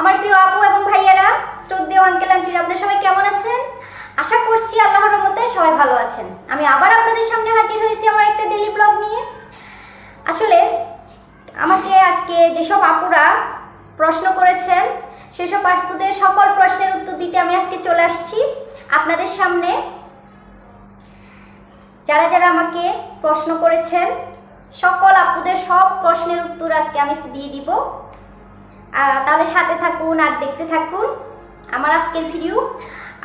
আমার প্রিয় আপু এবং ভাইয়ারা, শ্রদ্ধেয় আঙ্কেল আন্টিরা আপনারা সবাই কেমন আছেন? আশা করছি আল্লাহর রহমতে সবাই ভালো আছেন। আমি আবার আপনাদের সামনে হাজির হয়েছি আমার একটা ডেলি ব্লগ নিয়ে। আসলে, আমাকে আজকে যেসব আপুরা প্রশ্ন করেছেন, সেসব আপুদের সকল প্রশ্নের উত্তর দিতে আমি আজকে চলে আসছি আপনাদের সামনে। যারা যারা আমাকে প্রশ্ন করেছেন, সকল আপুদের সব প্রশ্নের উত্তর আজকে আমি দিয়ে দিব। তাহলে সাথে থাকুন আর দেখতে থাকুন আমার আজকের ভিডিও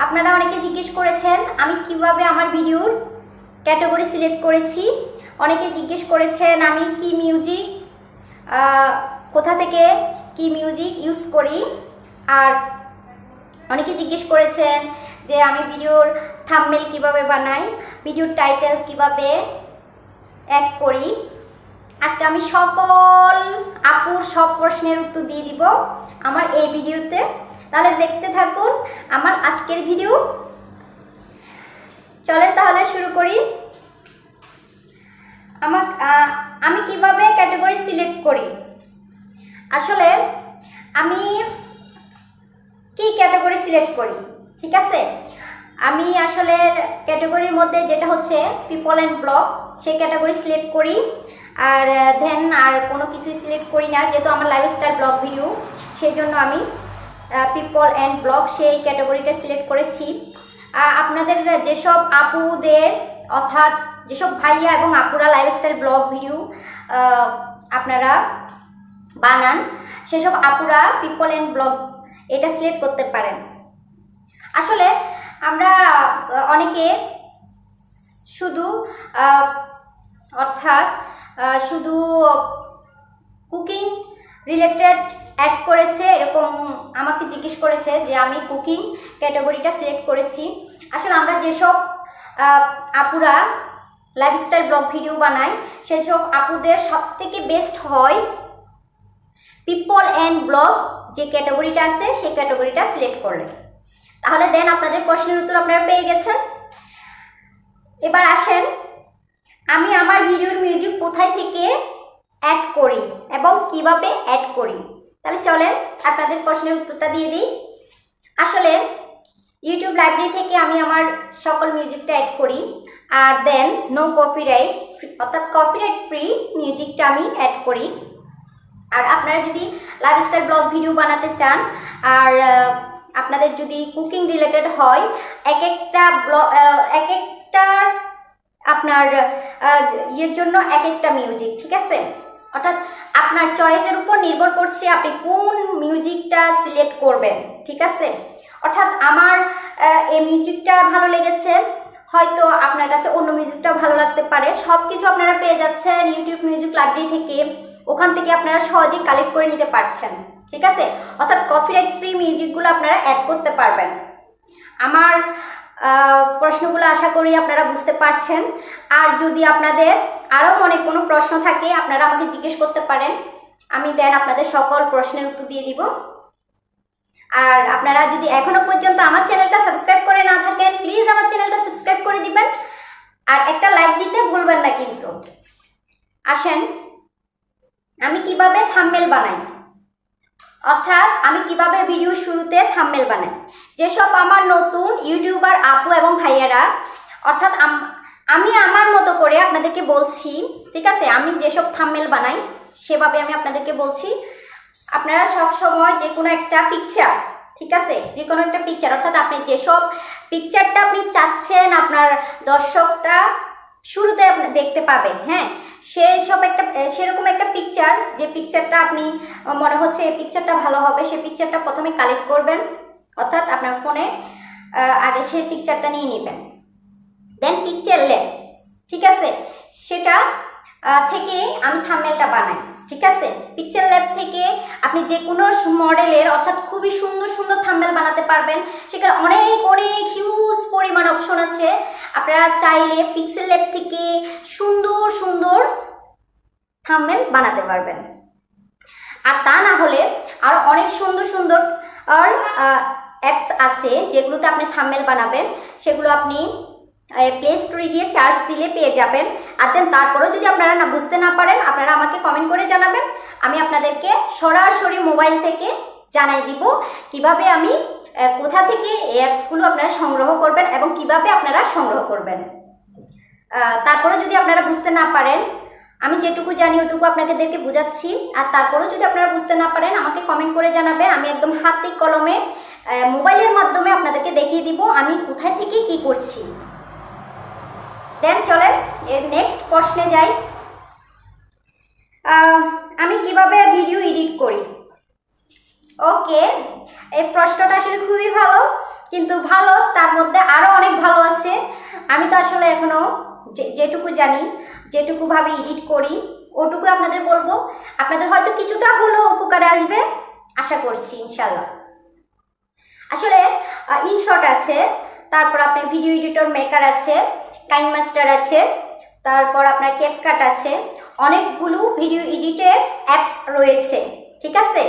আপনারা অনেকে জিজ্ঞেস করেছেন, আমি কীভাবে আমার ভিডিওর ক্যাটাগরি সিলেক্ট করেছি? অনেকে জিজ্ঞেস করেছেন, আমি কি মিউজিক কোথা থেকে কি মিউজিক ইউজ করি? আর অনেকে জিজ্ঞেস করেছেন যে আমি ভিডিওর থামমেল কীভাবে বানাই ভিডিওর টাইটেল কীভাবে অ্যাড করি? আজকে আমি সকল আপুর সব প্রশ্নের উত্তর দিয়ে দিব আমার এই ভিডিওতে। তাহলে দেখতে থাকুন আমার আজকের ভিডিও। চলেন তাহলে শুরু করি। আমার আমি কীভাবে ক্যাটাগরি সিলেক্ট করি? আসলে আমি কি ক্যাটাগরি সিলেক্ট করি? ঠিক আছে? আমি আসলে ক্যাটাগরির মধ্যে যেটা হচ্ছে পিপল অ্যান্ড ব্লক সেই ক্যাটাগরি সিলেক্ট করি। আর দেন আর কোনো কিছুই সিলেক্ট করি না, যেহেতু আমার লাইফস্টাইল ব্লগ ভিডিও সেই জন্য আমি পিপল অ্যান্ড ব্লগ সেই ক্যাটাগরিটা সিলেক্ট করেছি। আপনাদের যেসব আপুদের, অর্থাৎ যেসব ভাইয়া এবং আপুরা লাইফস্টাইল ব্লগ ভিডিও আপনারা বানান, সেসব আপুরা পিপল অ্যান্ড ব্লগ এটা সিলেক্ট করতে পারেন। আসলে আমরা অনেকে শুধু অর্থাৎ শুধু কুকিং রিলেটেড অ্যাড করেছে, এরকম আমাকে জিজ্ঞেস করেছে যে আমি কুকিং ক্যাটাগরিটা সিলেক্ট করেছি। আসলে আমরা যেসব আপুরা লাইফস্টাইল ব্লগ ভিডিও বানাই সেসব আপুদের সব থেকে বেস্ট হয় পিপল অ্যান্ড ব্লগ যে ক্যাটাগরিটা আছে, সেই ক্যাটাগরিটা সিলেক্ট করলে। তাহলে দেন আপনাদের প্রশ্নের উত্তর আপনারা পেয়ে গেছেন। এবার আসেন আমি আমার ভিডিওর মিউজিক কোথায় থেকে অ্যাড করি এবং কীভাবে অ্যাড করি? তাহলে চলেন আপনাদের প্রশ্নের উত্তরটা দিয়ে দিই। আসলে ইউটিউব লাইব্রেরি থেকে আমি আমার সকল মিউজিকটা অ্যাড করি আর দেন নো কপিরাইট অর্থাৎ কপিরাইট ফ্রি মিউজিকটা আমি অ্যাড করি। আর আপনারা যদি লাইফস্টাইল ব্লগ ভিডিও বানাতে চান আর আপনাদের যদি কুকিং রিলেটেড হয়, এক একটা ব্লগ এক একটার আপনার ইয়ের জন্য এক একটা মিউজিক ঠিক আছে? অর্থাৎ আপনার চয়েসের উপর নির্ভর করছে আপনি কোন মিউজিকটা সিলেক্ট করবেন, ঠিক আছে? অর্থাৎ আমার এই মিউজিকটা ভালো লেগেছে, হয়তো আপনার কাছে অন্য মিউজিকটা ভালো লাগতে পারে। সব কিছু আপনারা পেয়ে যাচ্ছেন ইউটিউব মিউজিক লাইব্রেরি থেকে। ওখান থেকে আপনারা সহজেই কালেক্ট করে নিতে পারছেন, ঠিক আছে? অর্থাৎ কপিরাইট ফ্রি মিউজিকগুলো আপনারা অ্যাড করতে পারবেন। আমার প্রশ্নগুলো আশা করি আপনারা বুঝতে পারছেন। আর যদি আপনাদের আরও মনে কোনো প্রশ্ন থাকে, আপনারা আমাকে জিজ্ঞেস করতে পারেন। আমি দেন আপনাদের সকল প্রশ্নের উত্তর দিয়ে দিব। আর আপনারা যদি এখনও পর্যন্ত আমার চ্যানেলটা সাবস্ক্রাইব করে না থাকেন, প্লিজ আমার চ্যানেলটা সাবস্ক্রাইব করে দিবেন। আর একটা লাইক দিতে ভুলবেন না কিন্তু। আসেন, আমি কীভাবে থাম্বনেল বানাই? অর্থাৎ আমি কীভাবে ভিডিও শুরুতে থাম্বনেল বানাই? যেসব আমার নতুন ইউটিউবার আপু এবং ভাইয়ারা, অর্থাৎ আমি আমার মতো করে আপনাদেরকে বলছি, ঠিক আছে? আমি যেসব থাম্বনেল বানাই, সেভাবে আমি আপনাদেরকে বলছি, আপনারা সব সময় যে কোনো একটা পিকচার ঠিক আছে? যে কোনো একটা পিকচার অর্থাৎ আপনি যেসব পিকচারটা আপনি চাচ্ছেন আপনার দর্শকটা শুরুতে আপনি দেখতে পাবেন হ্যাঁ? সেসব একটা সেরকম একটা পিকচার যে পিকচারটা আপনি মনে হচ্ছে এই পিকচারটা ভালো হবে সেই পিকচারটা প্রথমে কালেক্ট করবেন, অর্থাৎ আপনার ফোনে আগে সেই পিকচারটা নিয়ে নেবেন। দেন পিকচার লেন ঠিক আছে? সেটা থেকে আমি থাম্বনেলটা বানাই, ঠিক আছে? পিকচার ল্যাব থেকে আপনি যে কোনো মডেলের অর্থাৎ খুবই সুন্দর সুন্দর থাম্বনেল বানাতে পারবেন। সেখানে অনেক অনেক হিউজ পরিমাণ অপশন আছে। আপনারা চাইলে পিক্সেল ল্যাব থেকে সুন্দর সুন্দর থাম্বনেল বানাতে পারবেন। আর তা না হলে আরও অনেক সুন্দর সুন্দর, আর অ্যাপস আছে যেগুলোতে আপনি থাম্বনেল বানাবেন। সেগুলো আপনি প্লে স্টোরে গিয়ে চার্জ দিলে পেয়ে যাবেন। আর দেন তারপরেও যদি আপনারা না বুঝতে না পারেন আপনারা আমাকে কমেন্ট করে জানাবেন। আমি আপনাদেরকে সরাসরি মোবাইল থেকে জানাই দিব কীভাবে আমি কোথা থেকে এই অ্যাপসগুলো আপনারা সংগ্রহ করবেন এবং কীভাবে আপনারা সংগ্রহ করবেন। আহ, তারপরে যদি আপনারা বুঝতে না পারেন আমি যেটুকু জানি ওটুকু আপনাদেরকে বোঝাচ্ছি। আর তারপরেও যদি আপনারা বুঝতে না পারেন আমাকে কমেন্ট করে জানাবেন। আমি একদম হাতে কলমে মোবাইলের মাধ্যমে আপনাদেরকে দেখিয়ে দিব আমি কোথায় থেকে কি করছি। দেন চলেন, এর নেক্সট প্রশ্নে যাই। আমি কীভাবে ভিডিও এডিট করি? ওকে এই প্রশ্নটা আসলে খুবই ভালো, কিন্তু ভালো, তার মধ্যে আরও অনেক ভালো আছে। আমি তো আসলে এখনও যেটুকু জানি যেটুকুভাবে এডিট করি, ওটুকু আপনাদের বলব। আপনাদের হয়তো কিছুটা হলেও উপকারে আসবে, আশা করছি ইনশাল্লাহ আসলে ইনশট আছে, তারপর আপনার ভিডিও এডিটর মেকার আছে। কাইন মাস্টার আছে, তারপর আপনার ক্যাপকাট আছে, অনেকগুলো ভিডিও এডিটের অ্যাপস রয়েছে, ঠিক আছে?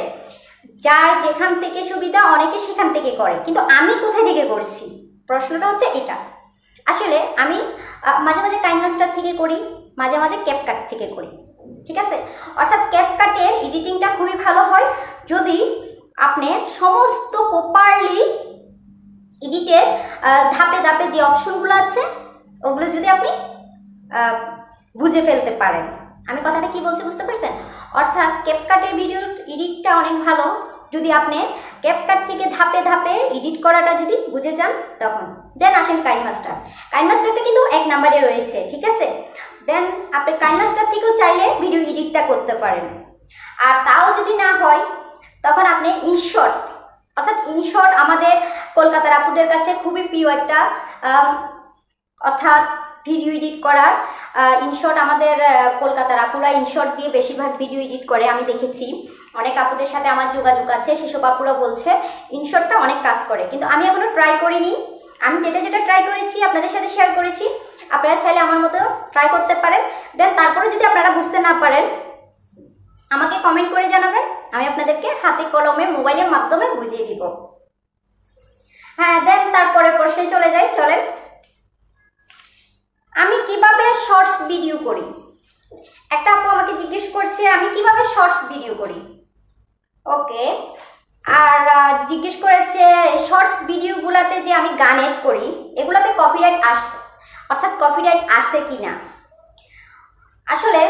যার যেখান থেকে সুবিধা, অনেকে সেখান থেকে করে। কিন্তু আমি কোথায় থেকে করছি? প্রশ্নটা হচ্ছে এটা। আসলে আমি মাঝে মাঝে টাইম মাস্টার থেকে করি, মাঝে মাঝে ক্যাপকাট থেকে করি, ঠিক আছে? অর্থাৎ ক্যাপকাটের এডিটিংটা খুবই ভালো হয়, যদি আপনি সমস্ত প্রপারলি এডিটের ধাপে ধাপে যে অপশনগুলো আছে ওগুলো যদি আপনি বুঝে ফেলতে পারেন। আমি কথাটা কি বলছি বুঝতে পারছেন? অর্থাৎ ক্যাপকাটের ভিডিও এডিটটা অনেক ভালো। যদি আপনি ক্যাপকাট থেকে ধাপে ধাপে এডিট করাটা যদি বুঝে যান, তখন। দেন আসেন কাইন মাস্টার কাইন মাস্টারটা কিন্তু এক নাম্বারে রয়েছে, ঠিক আছে? দেন আপনি কাইন মাস্টার থেকেও চাইলে ভিডিও এডিটটা করতে পারেন। আর তাও যদি না হয়, তখন আপনি ইনশর্ট অর্থাৎ ইনশর্ট আমাদের কলকাতার আপুদের কাছে খুবই প্রিয় একটা অর্থাৎ ভিডিও এডিট করার ইনশর্ট আমাদের কলকাতার আপুরা ইনশর্ট দিয়ে বেশিরভাগ ভিডিও এডিট করে আমি দেখেছি। অনেক আপুদের সাথে আমার যোগাযোগ আছে, সেসব আপুরা বলছে ইনশর্টটা অনেক কাজ করে। কিন্তু আমি এখনও ট্রাই করিনি। আমি যেটা যেটা ট্রাই করেছি, আপনাদের সাথে শেয়ার করেছি। আপনারা চাইলে আমার মতো ট্রাই করতে পারেন। দেন তারপরে যদি আপনারা বুঝতে না পারেন, আমাকে কমেন্ট করে জানাবেন। আমি আপনাদেরকে হাতে কলমে, মোবাইলের মাধ্যমে বুঝিয়ে দিব। হ্যাঁ দেন তারপরে প্রশ্নে চলে যাই, চলেন। আমি কীভাবে শর্টস ভিডিও করি? একটা আপু আমাকে জিজ্ঞেস করছে, আমি কীভাবে শর্টস ভিডিও করি? ওকে, আর জিজ্ঞেস করেছে শর্টস ভিডিওগুলোতে যে আমি গান এড করি, এগুলোতে কপিরাইট আসছে, অর্থাৎ কপিরাইট আসে কি না আসলে,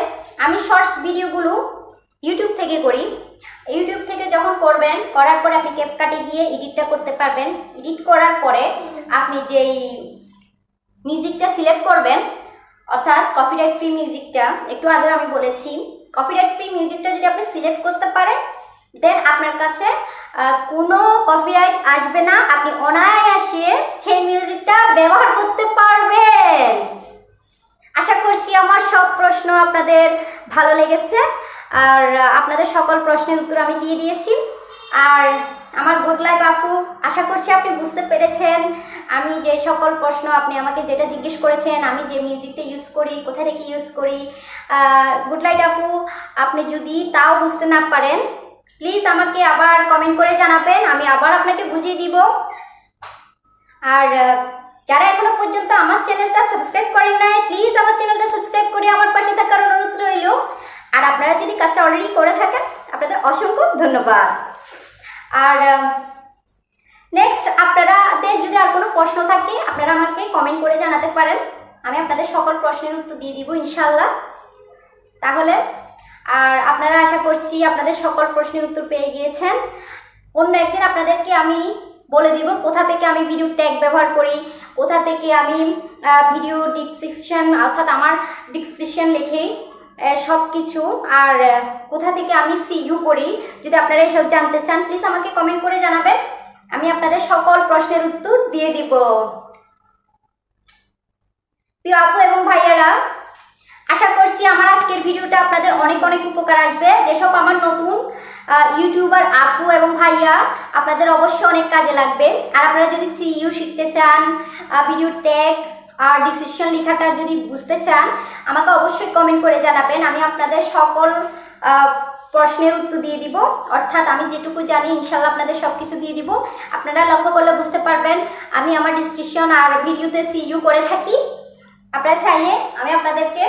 আমি শর্টস ভিডিওগুলো ইউটিউব থেকে করি। ইউটিউব থেকে যখন করবেন, করার পরে আপনি ক্যাপকাটে গিয়ে এডিটটা করতে পারবেন। এডিট করার পরে আপনি যেই মিউজিকটা সিলেক্ট করবেন, অর্থাৎ কপিরাইট ফ্রি মিউজিকটা একটু আগে আমি বলেছি কপিরাইট ফ্রি মিউজিকটা যদি আপনি সিলেক্ট করতে পারেন দেন আপনার কাছে কোনো কপিরাইট আসবে না, আপনি অনায়াসে সেই মিউজিকটা ব্যবহার করতে পারবেন। আশা করছি আমার সব প্রশ্ন আপনাদের ভালো লেগেছে, আর আপনাদের সকল প্রশ্নের উত্তর আমি দিয়ে দিয়েছি। আর আমার গুড লাইফ আপু, আশা করছি আপনি বুঝতে পেরেছেন। আমি যে সকল প্রশ্ন আপনি আমাকে যেটা জিজ্ঞেস করেছেন, আমি যে মিউজিকটা ইউজ করি, কোথা থেকে ইউজ করি গুড লাইট আপু, আপনি যদি তাও বুঝতে না পারেন প্লিজ আমাকে আবার কমেন্ট করে জানাবেন, আমি আবার আপনাকে বুঝিয়ে দিব। আর যারা এখনও পর্যন্ত আমার চ্যানেলটা সাবস্ক্রাইব করেন নাই প্লিজ আমার চ্যানেলটা সাবস্ক্রাইব করে আমার পাশে থাকার অনুরোধ রইল। আর আপনারা যদি কাজটা অলরেডি করে থাকেন, আপনাদের অসংখ্য ধন্যবাদ। আর নেক্সট আপনারাদের যদি আর কোনো প্রশ্ন থাকে, আপনারা আমাকে কমেন্ট করে জানাতে পারেন। আমি আপনাদের সকল প্রশ্নের উত্তর দিয়ে দিব ইনশাল্লাহ তাহলে, আর আপনারা আশা করছি আপনাদের সকল প্রশ্নের উত্তর পেয়ে গিয়েছেন। অন্য একদিন আপনাদেরকে আমি বলে দিব কোথা থেকে আমি ভিডিও ট্যাগ ব্যবহার করি, কোথা থেকে আমি ভিডিও ডিসক্রিপশন অর্থাৎ আমার ডিসক্রিপশন লিখেই সব কিছু আর, কোথা থেকে আমি সিইউ করি, যদি আপনারা এসব জানতে চান প্লিজ আমাকে কমেন্ট করে জানাবেন। আমি আপনাদের সকল প্রশ্নের উত্তর দিয়ে দিব। প্রিয় আপু এবং ভাইয়ারা, আশা করছি আমার আজকের ভিডিওটা আপনাদের অনেক অনেক উপকার আসবে। যেসব আমার নতুন ইউটিউবার আপু এবং ভাইয়া, আপনাদের অবশ্যই অনেক কাজে লাগবে। আর আপনারা যদি সিইউ শিখতে চান ভিডিও ট্যাগ আর ডিসিশন লেখাটা যদি বুঝতে চান, আমাকে অবশ্যই কমেন্ট করে জানাবেন। আমি আপনাদের সকল প্রশ্নের উত্তর দিয়ে দিব। অর্থাৎ আমি যেটুকু জানি ইনশাল্লাহ আপনাদের সব কিছু দিয়ে দিব। আপনারা লক্ষ্য করলে বুঝতে পারবেন, আমি আমার ডিসক্রিপশন আর ভিডিওতে সিইউ করে থাকি। আপনারা চাইলে আমি আপনাদেরকে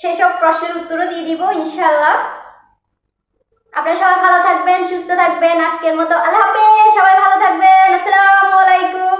সেসব প্রশ্নের উত্তরও দিয়ে দিব ইনশাল্লাহ আপনারা সবাই ভালো থাকবেন, সুস্থ থাকবেন। আজকের মতো আল্লাহ হাফেজ। সবাই ভালো থাকবেন। আসসালামু আলাইকুম।